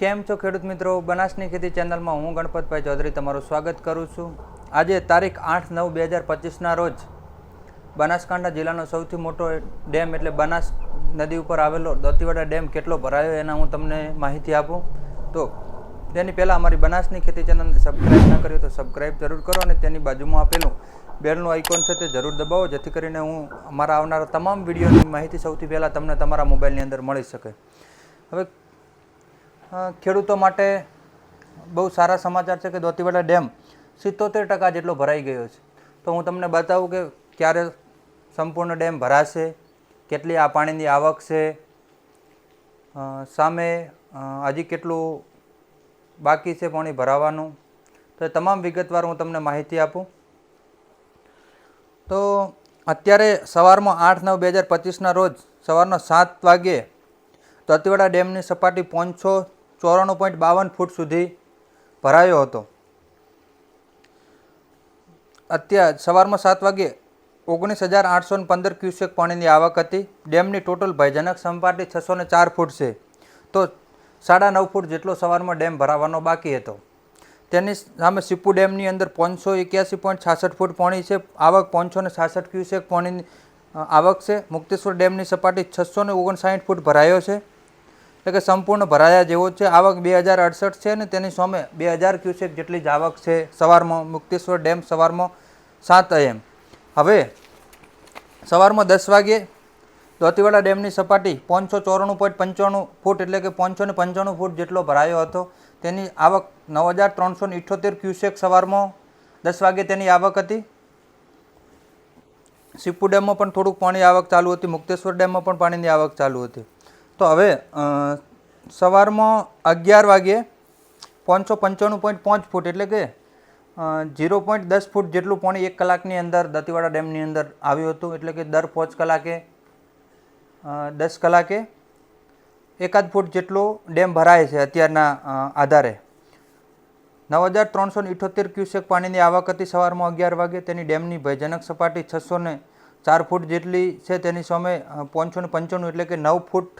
કેમ છો ખેડૂત મિત્રો? બનાસની ખેતી ચેનલમાં હું ગણપતભાઈ ચૌધરી તમારું સ્વાગત કરું છું. આજે તારીખ આઠ નવ બે હજાર પચીસના રોજ બનાસકાંઠા જિલ્લાનો સૌથી મોટો ડેમ એટલે બનાસ નદી ઉપર આવેલો દોતીવાડા ડેમ કેટલો ભરાયો એના હું તમને માહિતી આપું. તો તેની પહેલાં અમારી બનાસની ખેતી ચેનલને સબસ્ક્રાઈબ ન કર્યું તો સબસ્ક્રાઈબ જરૂર કરો અને તેની બાજુમાં આપેલું બેલનું આઇકોન છે તે જરૂર દબાવો, જેથી કરીને હું અમારા આવનારા તમામ વિડીયોની માહિતી સૌથી પહેલાં તમને તમારા મોબાઈલની અંદર મળી શકે. હવે ખેડૂતો માટે બહુ સારા સમાચાર છે કે દોતીવાડા ડેમ સિત્તોતેર ટકા જેટલો ભરાઈ ગયો છે. તો હું તમને બતાવું કે ક્યારે સંપૂર્ણ ડેમ ભરાશે, કેટલી આ પાણીની આવક છે સામે હજી કેટલું બાકી છે પાણી ભરાવાનું. તો એ તમામ વિગતવાર હું તમને માહિતી આપું. તો અત્યારે સવારમાં આઠ નવ બે હજાર પચીસના રોજ સવારના સાત વાગ્યે દોતીવાડા ડેમની સપાટી પાંચસો ચોરાણું પોઈન્ટ બાવન ફૂટ સુધી ભરાયો હતો. અત્યાર સવારમાં સાત વાગે ઓગણીસ હજાર આઠસો પંદર ક્યુસેક પાણીની આવક હતી. ડેમની ટોટલ ભયજનક સપાટી છસો ને ચાર ફૂટ છે. તો સાડા નવ ફૂટ જેટલો સવારમાં ડેમ ભરાવાનો બાકી હતો. તેની સામે સિપ્પુ ડેમની અંદર પાંચસો એક્યાસી પોઈન્ટ છાસઠ ફૂટ પાણી છે. આવક પાંચસો ને છાસઠ ક્યુસેક પાણીની આવક છે. મુક્તેશ્વર ડેમની સપાટી છસો ને ઓગણસાઠ ફૂટ ભરાયો છે. એટલે કે સંપૂર્ણ ભરાયા જેવો છે. આવક બે હજાર અડસઠ છે ને તેની સામે બે હજાર ક્યુસેક જેટલી જ આવક છે સવારમાં, મુક્તેશ્વર ડેમ સવારમાં સાત એમ હવે સવારમાં દસ વાગ્યે દોતીવાડા ડેમની સપાટી પાંચસો ચોરાણું પોઈન્ટ પંચાણું ફૂટ એટલે કે પાંચસો ને પંચાણું ફૂટ જેટલો ભરાયો હતો. તેની આવક નવ હજાર ત્રણસો ને ઇઠ્યોતેર ક્યુસેક સવારમાં દસ વાગે તેની આવક હતી. સિપ્પુ ડેમમાં પણ થોડુંક પાણી આવક ચાલુ હતી, મુક્તેશ્વર ડેમમાં પણ પાણીની આવક ચાલુ હતી. તો હવે સવારમાં અગિયાર વાગ્યે પાંચસો પંચાણું પોઈન્ટ પાંચ ફૂટ એટલે કે ઝીરો પોઈન્ટ દસ ફૂટ જેટલું પાણી એક કલાકની અંદર દતીવાડા ડેમની અંદર આવ્યું હતું. એટલે કે દર પાંચ કલાકે દસ કલાકે એકાદ ફૂટ જેટલું ડેમ ભરાય છે અત્યારના આધારે. નવ હજાર ત્રણસો ઇઠોતેર ક્યુસેક પાણીની આવક હતી સવારમાં અગિયાર વાગે. તેની ડેમની ભયજનક સપાટી છસો ને ચાર ફૂટ જેટલી છે. તેની સામે પાંચસો ને પંચાણું એટલે કે નવ ફૂટ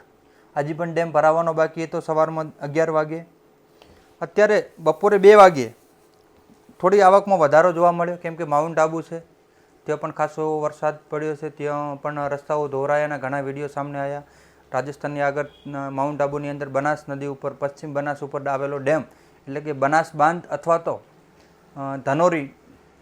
હજી પણ ડેમ ભરાવાનો બાકી હતો સવારમાં અગિયાર વાગે. અત્યારે બપોરે બે વાગે થોડી આવકમાં વધારો જોવા મળ્યો, કેમ કે માઉન્ટ આબુ છે, ત્યાં પણ ખાસો વરસાદ પડ્યો છે, ત્યાં પણ રસ્તાઓ ધોરાયાના ઘણા વીડિયો સામે આવ્યા. રાજસ્થાનની આગળ માઉન્ટ આબુની અંદર બનાસ નદી ઉપર, પશ્ચિમ બનાસ ઉપર આવેલો ડેમ, એટલે કે બનાસ બાંધ અથવા તો ધનોરી,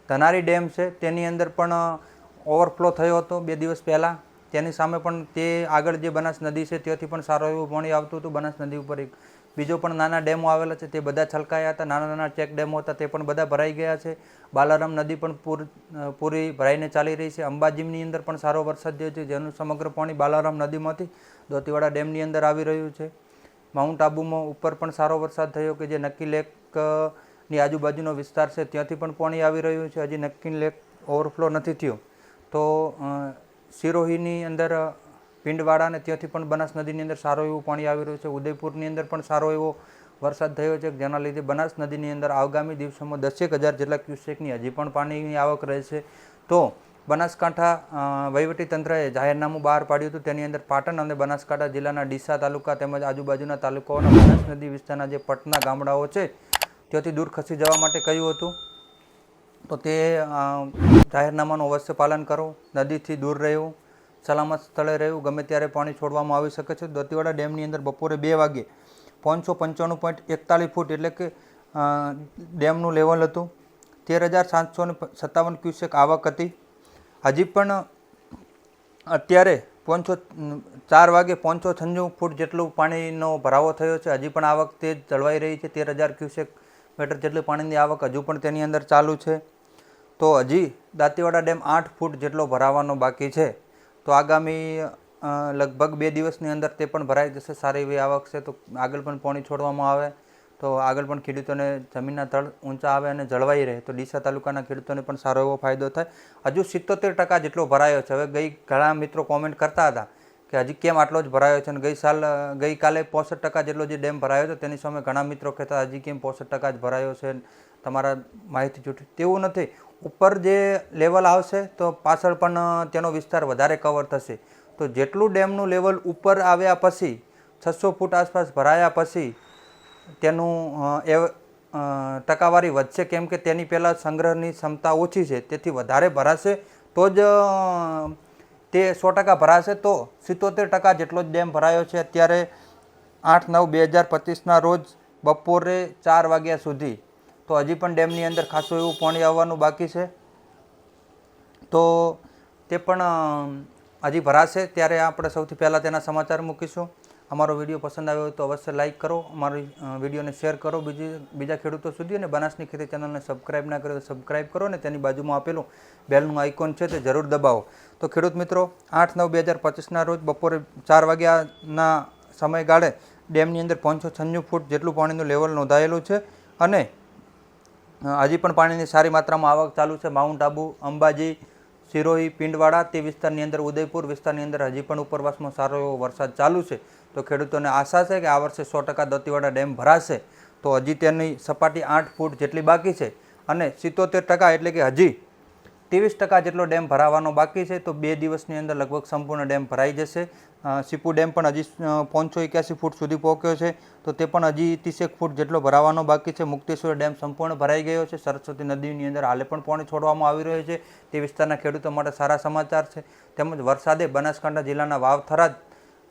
ધનારી ડેમ છે, તેની અંદર પણ ઓવરફ્લો થયો હતો બે દિવસ પહેલાં. તેની સામે પણ તે આગળ જે બનાસ નદી છે ત્યાંથી પણ સારું એવું પાણી આવતું હતું. બનાસ નદી ઉપર એક બીજો પણ નાના ડેમો આવેલા છે. તે બધા છલકાયા હતા. નાના નાના ચેક ડેમો હતા. તે પણ બધા ભરાઈ ગયા છે. બાલારામ નદી પણ પૂર પૂરી ભરાઈને ચાલી રહી છે. અંબાજીની અંદર પણ સારો વરસાદ થયો છે. જેનું સમગ્ર પાણી બાલારામ નદીમાંથી દોતીવાડા ડેમની અંદર આવી રહ્યું છે. માઉન્ટ આબુમાં ઉપર પણ સારો વરસાદ થયો કે જે નક્કી લેકની આજુબાજુનો વિસ્તાર છે. ત્યાંથી પણ પાણી આવી રહ્યું છે. હજી નક્કી લેક ઓવરફ્લો નથી થયો. તો સિરોહીની અંદર અ, પિંડવાડા અને ત્યાંથી પણ બનાસ નદીની અંદર સારું એવું પાણી આવી રહ્યું છે. ઉદયપુરની અંદર પણ સારો એવો વરસાદ થયો છે. જેના લીધે બનાસ નદીની અંદર આગામી દિવસોમાં દસેક હજાર જેટલા ક્યુસેકની હજી પણ પાણીની આવક રહેશે તો બનાસકાંઠા તંત્રએ જાહેરનામું બહાર પાડ્યું હતું. તેની અંદર પાટણ અને બનાસકાંઠા જિલ્લાના ડીસા તાલુકા તેમજ આજુબાજુના તાલુકાઓના બનાસ નદી વિસ્તારના જે પટના ગામડાઓ છે ત્યાંથી દૂર ખસી જવા માટે કહ્યું હતું. તો તે જાહેરનામાનું અવશ્ય પાલન કરો. નદીથી દૂર રહેવું સલામત સ્થળે રહેવું ગમે ત્યારે પાણી છોડવામાં આવી શકે છે. દોતીવાડા ડેમની અંદર બપોરે બે વાગે પાંચસો પંચાણું પોઈન્ટ એકતાલીસ ફૂટ એટલે કે ડેમનું લેવલ હતું. તેર હજાર સાતસો ને સત્તાવન ક્યુસેક આવક હતી. હજી પણ અત્યારે પાંચસો ચાર વાગે પાંચસો છન્નું ફૂટ જેટલું પાણીનો ભરાવો થયો છે. હજી પણ આવક તે જળવાઈ રહી છે. તેર હજાર ક્યુસેક મીટર જેટલી પાણીની આવક હજુ પણ તેની અંદર ચાલુ છે. તો હજી દાંતીવાડા ડેમ આઠ ફૂટ જેટલો ભરાવાનો બાકી છે. તો આગામી લગભગ બે દિવસની અંદર તે પણ ભરાઈ જશે. સારી એવી આવક છે તો આગળ પણ પાણી છોડવામાં આવે. તો આગળ પણ ખેડૂતોને જમીનના તળ ઊંચા આવે અને જળવાઈ રહે. તો ડીસા તાલુકાના ખેડૂતોને પણ સારો એવો ફાયદો થાય. હજુ સિત્તોતેર ટકા જેટલો ભરાયો છે. હવે ગઈ, ઘણા મિત્રો કોમેન્ટ કરતા હતા કે હજી કેમ આટલો જ ભરાયો છે અને ગઈ સાલ ગઈકાલે પોસઠ ટકા જેટલો જે ડેમ ભરાયો હતો તેની સામે ઘણા મિત્રો કહેતા હજી કેમ પોસઠ ટકા જ ભરાયો છે? તમારા માહિતી જૂઠી તેવું નથી. ઉપર જે લેવલ આવશે, તો પાછળ પણ તેનો વિસ્તાર વધારે કવર થશે. તો જેટલું ડેમનું લેવલ ઉપર આવ્યા પછી, છસો ફૂટ આસપાસ ભરાયા પછી, તેનું એ ટકાવારી વધશે. કેમ કે તેની પહેલાં સંગ્રહની ક્ષમતા ઓછી છે, તેથી વધારે ભરાશે. તો જ તે સો ટકા ભરાશે તો સિત્તોતેર ટકા જેટલો જ ડેમ ભરાયો છે અત્યારે આઠ નવ બે હજાર પચીસના રોજ બપોરે ચાર વાગ્યા સુધી. તો હજી પણ ડેમની અંદર ખાસું એવું પાણી આવવાનું બાકી છે. તો તે પણ હજી ભરાશે. ત્યારે આપણે સૌથી પહેલાં તેના સમાચાર મૂકીશું. અમારો વીડિયો પસંદ આવ્યો હોય તો અવશ્ય લાઇક કરો. અમારી વિડીયોને શેર કરો. બીજી, બીજા ખેડૂતો સુધી અને બનાસની ખેતી ચેનલને સબસ્ક્રાઇબ ના કરો તો સબસ્ક્રાઇબ કરો અને તેની બાજુમાં આપેલું બેલનું આઇકોન છે તે જરૂર દબાવો. તો ખેડૂત મિત્રો, આઠ નવ બે હજાર પચીસના રોજ બપોરે ચાર વાગ્યાના સમયગાળે ડેમની અંદર પાંચસો છન્નું ફૂટ જેટલું પાણીનું લેવલ નોંધાયેલું છે અને હજી પણ પાણીની સારી માત્રામાં આવક ચાલુ છે. માઉન્ટ આબુ, અંબાજી સિરોહી પિંડવાડા તે વિસ્તારની અંદર, ઉદયપુર વિસ્તારની અંદર હજી પણ ઉપરવાસમાં સારો એવો વરસાદ ચાલુ છે. તો ખેડૂતોને આશા છે કે આ વર્ષે સો ટકા દોતીવાડા ડેમ ભરાશે. તો હજી તેની સપાટી આઠ ફૂટ જેટલી બાકી છે. અને સિત્તોતેર ટકા એટલે કે હજી ત્રેવીસ ટકા જેટલો ડેમ ભરાવાનો બાકી છે, તો બે દિવસની અંદર લગભગ સંપૂર્ણ ડેમ ભરાઈ જશે. સીપુ ડેમ પણ હજી પાંચસો એક્યાસી ફૂટ સુધી પહોંચ્યો છે, તો તે પણ હજી ત્રીસેક ફૂટ જેટલો ભરાવાનો બાકી છે. મુક્તેશ્વર ડેમ સંપૂર્ણ ભરાઈ ગયો છે. સરસ્વતી નદીની અંદર હાલે પણ પાણી છોડવામાં આવી રહ્યું છે. તે વિસ્તારના ખેડૂતો માટે સારા સમાચાર છે. તેમજ વરસાદે બનાસકાંઠા જિલ્લાના વાવ થરાદ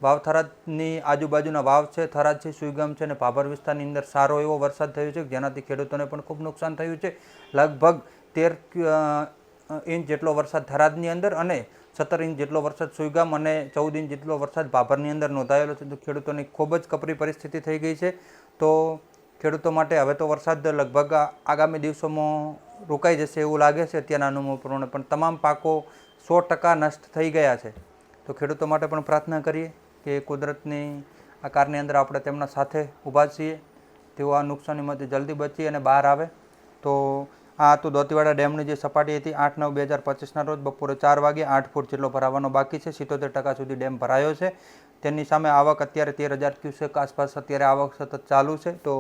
વાવ થરાદની આજુબાજુના વાવ છે, થરાદ છે, સુઈગામ છે અને ભાભર વિસ્તારની અંદર સારો એવો વરસાદ થયો છે, જેનાથી ખેડૂતોને પણ ખૂબ નુકસાન થયું છે. લગભગ તેર ઇંચ જેટલો વરસાદ થરાદની અંદર અને સત્તર ઇંચ જેટલો વરસાદ સુઈગામ અને ચૌદ ઇંચ જેટલો વરસાદ ભાભરની અંદર નોંધાયેલો છે. તો ખેડૂતોની ખૂબ જ કપરી પરિસ્થિતિ થઈ ગઈ છે. તો ખેડૂતો માટે હવે તો વરસાદ લગભગ આગામી દિવસોમાં રોકાઈ જશે એવું લાગે છે. અત્યારના અનુભવ પ્રમાણે પણ તમામ પાકો સો ટકા નષ્ટ થઈ ગયા છે. તો ખેડૂતો માટે પણ પ્રાર્થના કરીએ કે કુદરતની આ કારની અંદર આપણે તેમના સાથે ઊભા છીએ. તેઓ આ નુકસાનીમાંથી જલ્દી બચી અને બહાર આવે. તો આ હતું દોતીવાડા ડેમની જે સપાટી હતી આઠ નવ બે હજાર પચીસના રોજ બપોરે ચાર વાગે આઠ ફૂટ જેટલો ભરાવાનો બાકી છે. સિત્તોતેર ટકા સુધી ડેમ ભરાયો છે. તેની સામે આવક અત્યારે તેર હજાર ક્યુસેક આસપાસ અત્યારે આવક સતત ચાલુ છે. તો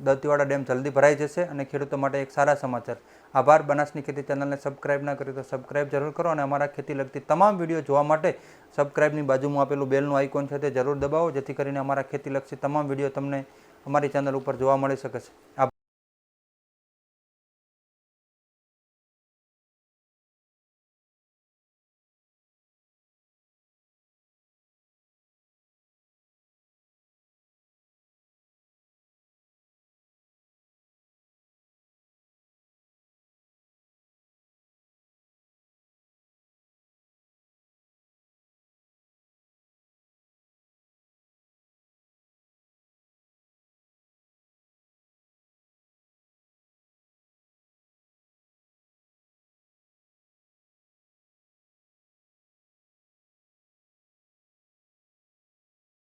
દોતીવાડા ડેમ જલ્દી ભરાઈ જશે અને ખેડૂતો માટે એક સારા સમાચાર. આભાર. બનાસની ખેતી ચેનલને સબસ્ક્રાઇબ ના કરી તો સબસ્ક્રાઇબ જરૂર કરો અને અમારા ખેતી લગતી તમામ વીડિયો જોવા માટે સબસ્ક્રાઇબની બાજુમાં આપેલું બેલનું આઇકોન છે તે જરૂર દબાવો, જેથી કરીને અમારા ખેતીલક્ષી તમામ વીડિયો તમને અમારી ચેનલ ઉપર જોવા મળી શકે છે. આભાર.